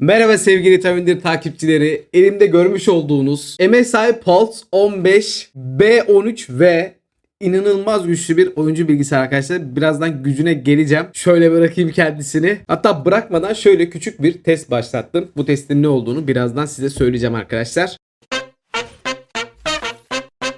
Merhaba sevgili Tavindir takipçileri. Elimde görmüş olduğunuz MSI Pulse 15 B13 ve inanılmaz güçlü bir oyuncu bilgisayar arkadaşlar. Birazdan gücüne geleceğim. Şöyle bırakayım kendisini. Hatta bırakmadan şöyle küçük bir test başlattım. Bu testin ne olduğunu birazdan size söyleyeceğim arkadaşlar.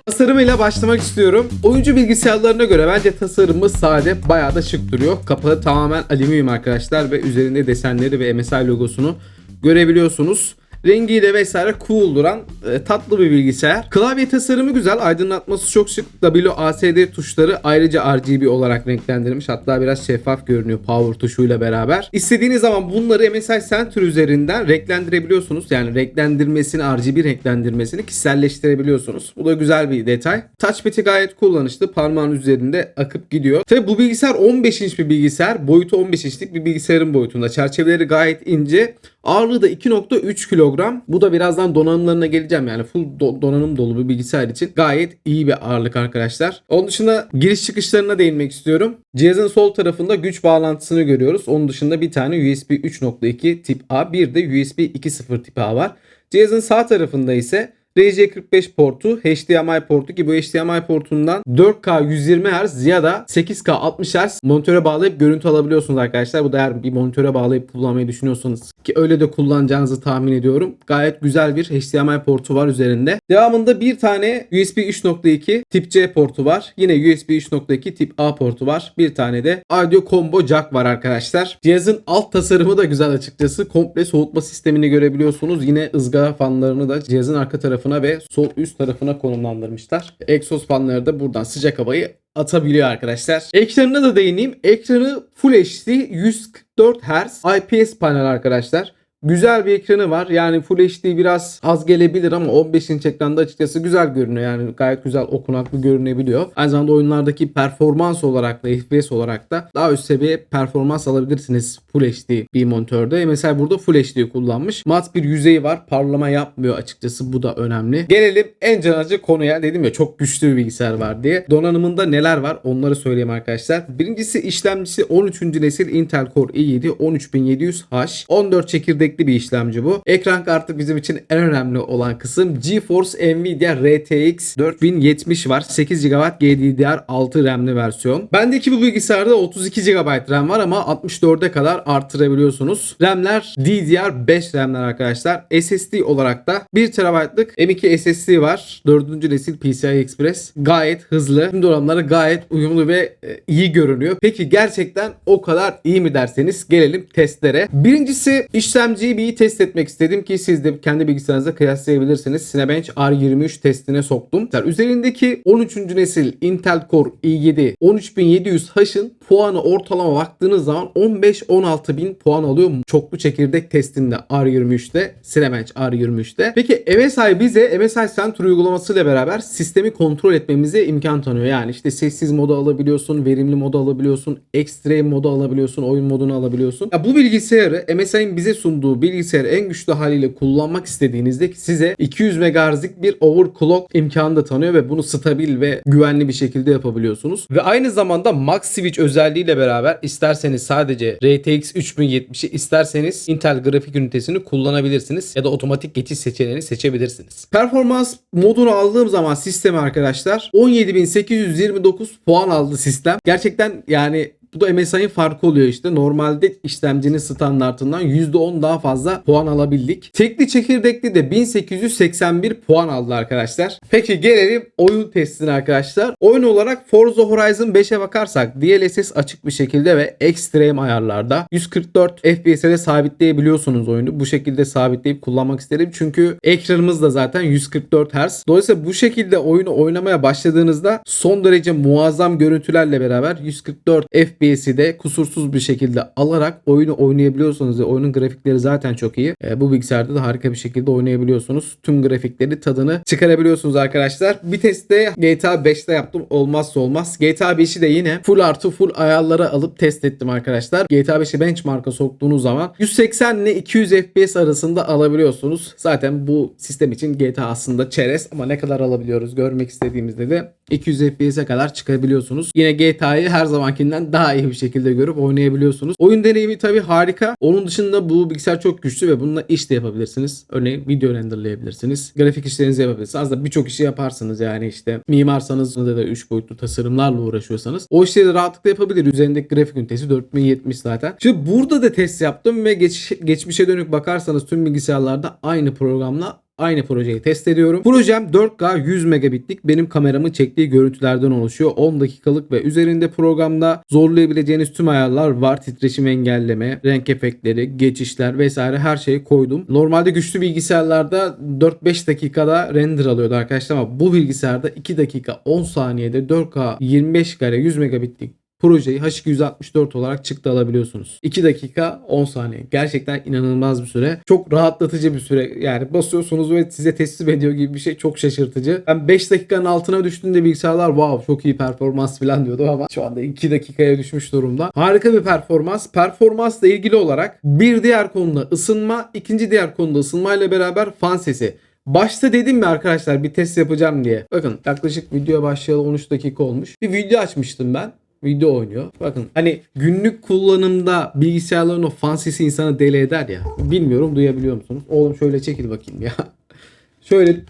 Tasarımıyla başlamak istiyorum. Oyuncu bilgisayarlarına göre bence tasarımı sade, bayağı da şık duruyor. Kapağı tamamen alüminyum arkadaşlar ve üzerinde desenleri ve MSI logosunu görebiliyorsunuz. Rengiyle vesaire cool duran e, tatlı bir bilgisayar. Klavye tasarımı güzel, aydınlatması çok şık. WASD tuşları ayrıca RGB olarak renklendirilmiş. Hatta biraz şeffaf görünüyor power tuşuyla beraber. İstediğiniz zaman bunları MSI Center üzerinden renklendirebiliyorsunuz. Yani renklendirmesini, RGB renklendirmesini kişiselleştirebiliyorsunuz. Bu da güzel bir detay. Touchpad'i gayet kullanışlı. Parmağın üzerinde akıp gidiyor. Tabi bu bilgisayar 15 inç bir bilgisayar. Boyutu 15 inçlik bir bilgisayarın boyutunda. Çerçeveleri gayet ince. Ağırlığı da 2.3 kilogram. Bu da birazdan donanımlarına geleceğim. Yani full do- donanım dolu bir bilgisayar için gayet iyi bir ağırlık arkadaşlar. Onun dışında giriş çıkışlarına değinmek istiyorum. Cihazın sol tarafında güç bağlantısını görüyoruz. Onun dışında bir tane USB 3.2 tip A, bir de USB 2.0 tip A var. Cihazın sağ tarafında ise RJ45 portu, HDMI portu ki bu HDMI portundan 4K 120 Hz ya da 8K 60 Hz monitöre bağlayıp görüntü alabiliyorsunuz arkadaşlar. Bu da eğer bir monitöre bağlayıp kullanmayı düşünüyorsanız ki öyle de kullanacağınızı tahmin ediyorum. Gayet güzel bir HDMI portu var üzerinde. Devamında bir tane USB 3.2 tip C portu var. Yine USB 3.2 tip A portu var. Bir tane de audio combo jack var arkadaşlar. Cihazın alt tasarımı da güzel açıkçası. Komple soğutma sistemini görebiliyorsunuz. Yine ızgara fanlarını da cihazın arka tarafına ve sol üst tarafına konumlandırmışlar. Egzoz fanları da buradan sıcak havayı atabiliyor arkadaşlar. Ekranına da değineyim. Ekranı Full HD 144 Hz IPS panel arkadaşlar. Güzel bir ekranı var. Yani Full HD biraz az gelebilir ama 15 inç ekranda açıkçası güzel görünüyor. Yani gayet güzel okunaklı görünebiliyor. Aynı zamanda oyunlardaki performans olarak da FPS olarak da daha üst seviye performans alabilirsiniz Full HD bir monitörde. Mesela burada Full HD kullanmış. Mat bir yüzeyi var. Parlama yapmıyor açıkçası. Bu da önemli. Gelelim en can alıcı konuya. Dedim ya çok güçlü bir bilgisayar var diye. Donanımında neler var onları söyleyeyim arkadaşlar. Birincisi işlemcisi 13. nesil Intel Core i7 13700H. 14 çekirdek bir işlemci bu. Ekran kartı bizim için en önemli olan kısım. GeForce Nvidia RTX 4070 var. 8 GB GDDR6 RAM'li versiyon. Bendeki bu bilgisayarda 32 GB RAM var ama 64'e kadar arttırabiliyorsunuz. RAM'ler DDR5 RAM'ler arkadaşlar. SSD olarak da 1 TB'lık M2 SSD var. 4. nesil PCI Express. Gayet hızlı. Tüm donanımları gayet uyumlu ve e, iyi görünüyor. Peki gerçekten o kadar iyi mi derseniz gelelim testlere. Birincisi işlemciyi iyi test etmek istedim ki siz de kendi bilgisayarınızda kıyaslayabilirsiniz. Cinebench R23 testine soktum. Üzerindeki 13. nesil Intel Core i7 13700H'ın puanı ortalama baktığınız zaman 15-16 bin puan alıyor çoklu çekirdek testinde R23'te Cinebench R23'te. Peki MSI bize MSI Center uygulamasıyla beraber sistemi kontrol etmemize imkan tanıyor. Yani işte sessiz modu alabiliyorsun, verimli modu alabiliyorsun, extreme modu alabiliyorsun, oyun modunu alabiliyorsun. Ya bu bilgisayarı MSI'nin bize sunduğu bilgisayarı en güçlü haliyle kullanmak istediğinizde size 200 MHz'lik bir overclock imkanı da tanıyor ve bunu stabil ve güvenli bir şekilde yapabiliyorsunuz. Ve aynı zamanda Max Switch özelliğiyle beraber isterseniz sadece RTX 3070'i isterseniz Intel grafik ünitesini kullanabilirsiniz ya da otomatik geçiş seçeneğini seçebilirsiniz. Performans modunu aldığım zaman sistemi arkadaşlar 17829 puan aldı sistem. Gerçekten yani bu da MSI'nin farkı oluyor işte. Normalde işlemcinin standartından %10 daha fazla puan alabildik. Tekli çekirdekli de 1881 puan aldı arkadaşlar. Peki gelelim oyun testine arkadaşlar. Oyun olarak Forza Horizon 5'e bakarsak DLSS açık bir şekilde ve ekstrem ayarlarda 144 FPS'e de sabitleyebiliyorsunuz oyunu. Bu şekilde sabitleyip kullanmak isterim. Çünkü ekranımız da zaten 144 Hz. Dolayısıyla bu şekilde oyunu oynamaya başladığınızda son derece muazzam görüntülerle beraber 144 FPS FPS'i de kusursuz bir şekilde alarak oyunu oynayabiliyorsunuz ve oyunun grafikleri zaten çok iyi. E, bu bilgisayarda da harika bir şekilde oynayabiliyorsunuz. Tüm grafikleri tadını çıkarabiliyorsunuz arkadaşlar. Bir testte GTA 5'te yaptım. Olmazsa olmaz. GTA 5'i de yine full artı full ayarlara alıp test ettim arkadaşlar. GTA 5'i benchmark'a soktuğunuz zaman 180 ile 200 FPS arasında alabiliyorsunuz. Zaten bu sistem için GTA aslında çerez ama ne kadar alabiliyoruz görmek istediğimizde de 200 FPS'e kadar çıkabiliyorsunuz. Yine GTA'yı her zamankinden daha iyi bir şekilde görüp oynayabiliyorsunuz. Oyun deneyimi tabii harika. Onun dışında bu bilgisayar çok güçlü ve bununla iş de yapabilirsiniz. Örneğin video renderlayabilirsiniz. Grafik işlerinizi yapabilirsiniz. Aslında birçok işi yaparsınız yani işte mimarsanız ya da 3 boyutlu tasarımlarla uğraşıyorsanız o işleri de rahatlıkla yapabilir. Üzerindeki grafik ünitesi 4070 zaten. Şimdi burada da test yaptım ve geç, geçmişe dönük bakarsanız tüm bilgisayarlarda aynı programla Aynı projeyi test ediyorum. Projem 4K 100 megabitlik benim kameramın çektiği görüntülerden oluşuyor. 10 dakikalık ve üzerinde programda zorlayabileceğiniz tüm ayarlar var. Titreşim engelleme, renk efektleri, geçişler vesaire her şeyi koydum. Normalde güçlü bilgisayarlarda 4-5 dakikada render alıyordu arkadaşlar ama bu bilgisayarda 2 dakika 10 saniyede 4K 25 kare 100 megabitlik projeyi H264 olarak çıktı alabiliyorsunuz. 2 dakika 10 saniye. Gerçekten inanılmaz bir süre. Çok rahatlatıcı bir süre. Yani basıyorsunuz ve size teslim ediyor gibi bir şey çok şaşırtıcı. Ben 5 dakikanın altına düştüğünde bilgisayarlar wow çok iyi performans falan diyordu ama şu anda 2 dakikaya düşmüş durumda. Harika bir performans. Performansla ilgili olarak bir diğer konuda ısınma, ikinci diğer konuda ısınmayla beraber fan sesi. Başta dedim mi arkadaşlar bir test yapacağım diye. Bakın yaklaşık videoya başlayalı 13 dakika olmuş. Bir video açmıştım ben video oynuyor. Bakın hani günlük kullanımda bilgisayarların o fan sesi insanı deli eder ya. Bilmiyorum duyabiliyor musunuz? Oğlum şöyle çekil bakayım ya. şöyle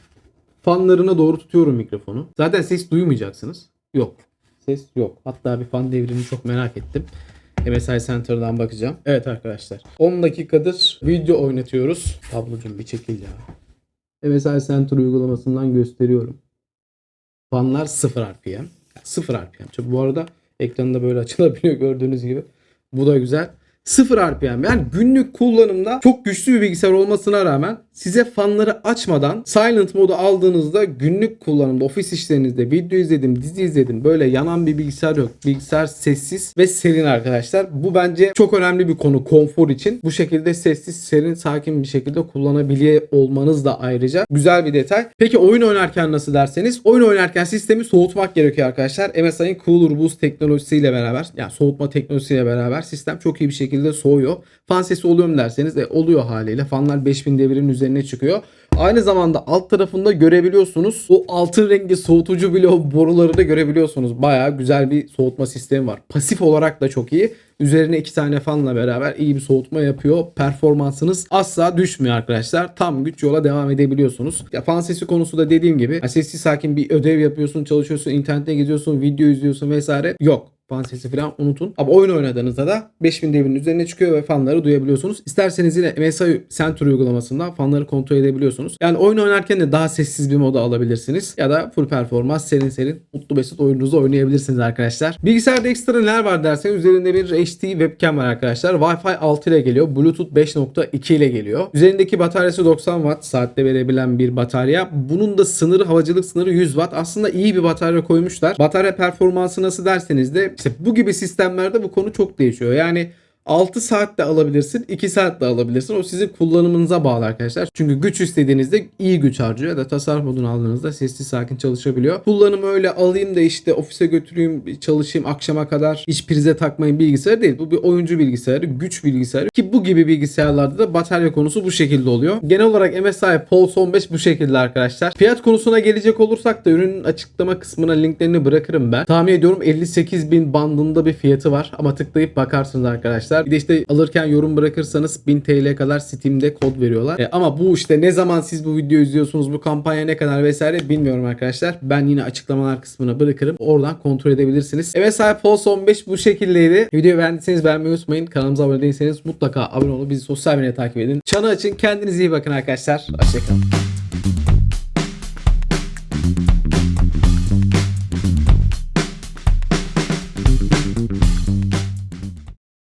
fanlarına doğru tutuyorum mikrofonu. Zaten ses duymayacaksınız. Yok. Ses yok. Hatta bir fan devrini çok merak ettim. MSI Center'dan bakacağım. Evet arkadaşlar. 10 dakikadır video oynatıyoruz. Tablocuğum bir çekil ya. MSI Center uygulamasından gösteriyorum. Fanlar 0 RPM. 0 RPM. Çünkü bu arada Ekranında böyle açılabiliyor gördüğünüz gibi. Bu da güzel. 0 RPM yani günlük kullanımda çok güçlü bir bilgisayar olmasına rağmen size fanları açmadan silent modu aldığınızda günlük kullanımda ofis işlerinizde video izledim, dizi izledim böyle yanan bir bilgisayar yok. Bilgisayar sessiz ve serin arkadaşlar. Bu bence çok önemli bir konu konfor için. Bu şekilde sessiz, serin, sakin bir şekilde kullanabiliyor olmanız da ayrıca güzel bir detay. Peki oyun oynarken nasıl derseniz oyun oynarken sistemi soğutmak gerekiyor arkadaşlar. MSI'nin Cooler Boost teknolojisiyle beraber yani soğutma teknolojisiyle beraber sistem çok iyi bir şekilde soğuyor. Fan sesi oluyor mu derseniz de oluyor haliyle. Fanlar 5000 devirin üzerine çıkıyor. Aynı zamanda alt tarafında görebiliyorsunuz. O altın rengi soğutucu o boruları da görebiliyorsunuz. Bayağı güzel bir soğutma sistemi var. Pasif olarak da çok iyi. Üzerine iki tane fanla beraber iyi bir soğutma yapıyor. Performansınız asla düşmüyor arkadaşlar. Tam güç yola devam edebiliyorsunuz. Ya fan sesi konusu da dediğim gibi sessiz sakin bir ödev yapıyorsun, çalışıyorsun, internette geziyorsun, video izliyorsun vesaire. Yok fan sesi falan unutun. Ama oyun oynadığınızda da 5000 devirin üzerine çıkıyor ve fanları duyabiliyorsunuz. İsterseniz yine MSI Center uygulamasından fanları kontrol edebiliyorsunuz. Yani oyun oynarken de daha sessiz bir moda alabilirsiniz. Ya da full performans serin serin mutlu mesut oyununuzu oynayabilirsiniz arkadaşlar. Bilgisayarda ekstra neler var derseniz üzerinde bir HD webcam var arkadaşlar. Wi-Fi 6 ile geliyor. Bluetooth 5.2 ile geliyor. Üzerindeki bataryası 90 watt saatte verebilen bir batarya. Bunun da sınırı havacılık sınırı 100 watt. Aslında iyi bir batarya koymuşlar. Batarya performansı nasıl derseniz de işte bu gibi sistemlerde bu konu çok değişiyor. Yani 6 saat de alabilirsin, 2 saat de alabilirsin. O sizin kullanımınıza bağlı arkadaşlar. Çünkü güç istediğinizde iyi güç harcıyor ya da tasarruf modunu aldığınızda sessiz sakin çalışabiliyor. Kullanım öyle alayım da işte ofise götüreyim, çalışayım akşama kadar hiç prize takmayın bilgisayar değil. Bu bir oyuncu bilgisayarı, güç bilgisayarı ki bu gibi bilgisayarlarda da batarya konusu bu şekilde oluyor. Genel olarak MSI Pulse 15 bu şekilde arkadaşlar. Fiyat konusuna gelecek olursak da ürünün açıklama kısmına linklerini bırakırım ben. Tahmin ediyorum 58 bin bandında bir fiyatı var ama tıklayıp bakarsınız arkadaşlar arkadaşlar. Bir de işte alırken yorum bırakırsanız 1000 TL kadar Steam'de kod veriyorlar. E, ama bu işte ne zaman siz bu videoyu izliyorsunuz bu kampanya ne kadar vesaire bilmiyorum arkadaşlar. Ben yine açıklamalar kısmına bırakırım. Oradan kontrol edebilirsiniz. Evet sahip Pulse 15 bu şekildeydi. Videoyu beğendiyseniz beğenmeyi unutmayın. Kanalımıza abone değilseniz mutlaka abone olun. Bizi sosyal medyada takip edin. Çanı açın. Kendinize iyi bakın arkadaşlar. Hoşçakalın.